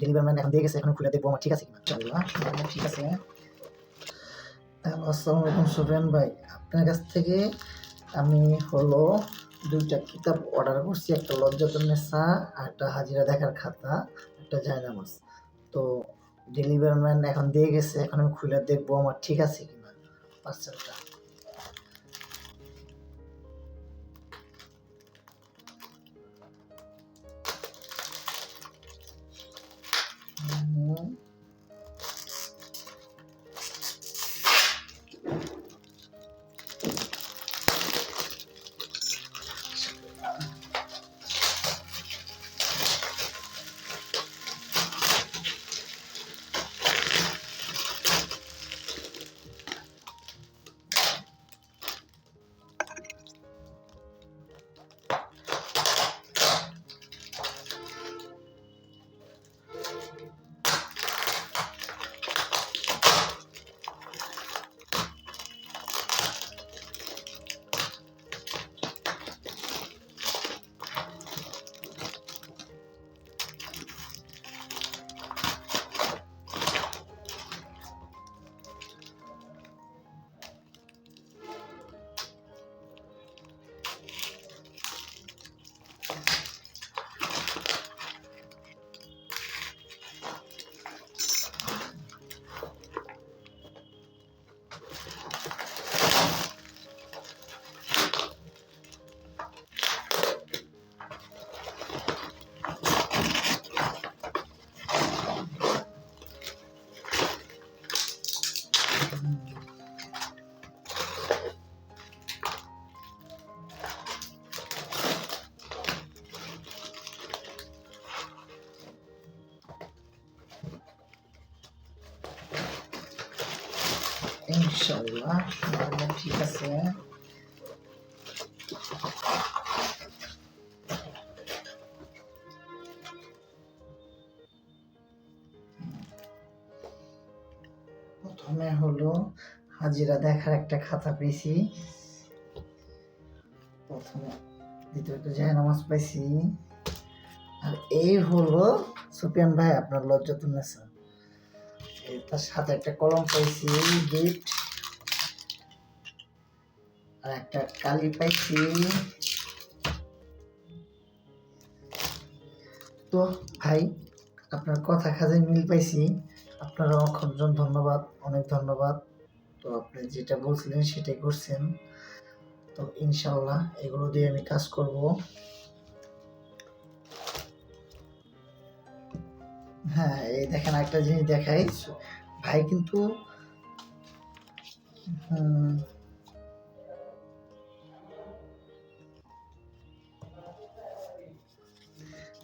Delivery man এখন দিয়ে গেছে, এখন খুলে দেখব আমার ঠিক আছে কিনা। ঠিক আছে আসসালামু আলাইকুম সুফিয়ান ভাই, আপনার কাছ থেকে আমি হলো দুইটা কিতাব অর্ডার করছি, একটা লজ্জাতন্নেসা আর একটা হাজিরা দেখার খাতা, একটা জায়নামাজ। তো ডেলিভারি ম্যান এখন দিয়ে গেছে, এখন আমি খুলে দেখব আমার ঠিক আছে কিনা পার্সেলটা প্রথমে হলো হাজিরা দেখার একটা খাতা পেয়েছি। প্রথমে দ্বিতীয়ত জায়নামাজ পাইছি। আর এই হলো সুপিয়ান ভাই, আপনার লজ্জাতুন্নেসা এই তার সাথে একটা কলম পাইছি, গিফট। আর একটা কালি পাইছি। তো ভাই, আপনার কথা কাজে মিল পাইছি। আপনার অক্ষরজন ধন্যবাদ, অনেক ধন্যবাদ। তো আপনি যেটা বলছিলেন সেটাই করছেন। তো ইনশাল্লাহ এগুলো দিয়ে আমি কাজ করব। হ্যাঁ এই দেখেন একটা জিনিস দেখাই। ভাই কিন্তু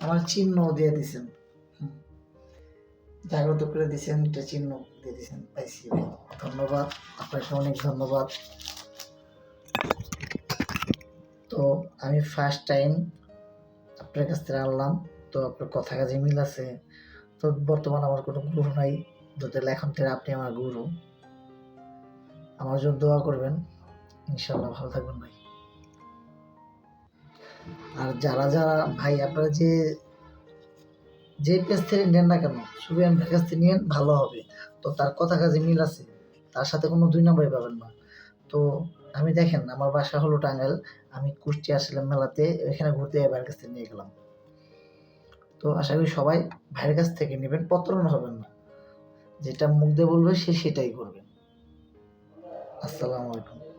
আমার চিহ্ন দিয়ে দিছেন। জাগ্রত করে দিছেন, এটা চিহ্ন দিয়ে দিছেন। পাইছি ধন্যবাদ আপনাকে অনেক ধন্যবাদ। তো আমি ফার্স্ট টাইম আপনার কাছ থেকে আনলাম। তো আপনার কথা কাজে মিল আছে। তো বর্তমান আমার কোনো গুরু নাই। যদি এখন থেকে আপনি আমার গুরু। আমার জন্য দোয়া করবেন। ইনশাল্লাহ ভালো থাকবেন ভাই। আর যারা যারা, ভাই আপনারা যে যে পেজ থেকে নেন না কেন, সুবিয়ান ভাইয়ের কাছ থেকে নিয়েন ভালো হবে। তো তার কথা কাজে মিল আছে। তার সাথে কোনো দুই নম্বরই পাবেন না। তো আমি দেখেন, আমার বাসা হলো টাঙ্গাইল। আমি কুষ্টিয়া আসলাম মেলাতে এখানে ঘুরতে ভাইয়ের কাছ নিয়ে গেলাম। তো আশা করি সবাই ভাইয়ের কাছ থেকে নেবেন প্রতারণা হবেন না। যেটা মুখ দিয়ে বলবে, সে সেটাই করবে। আসসালামু আলাইকুম।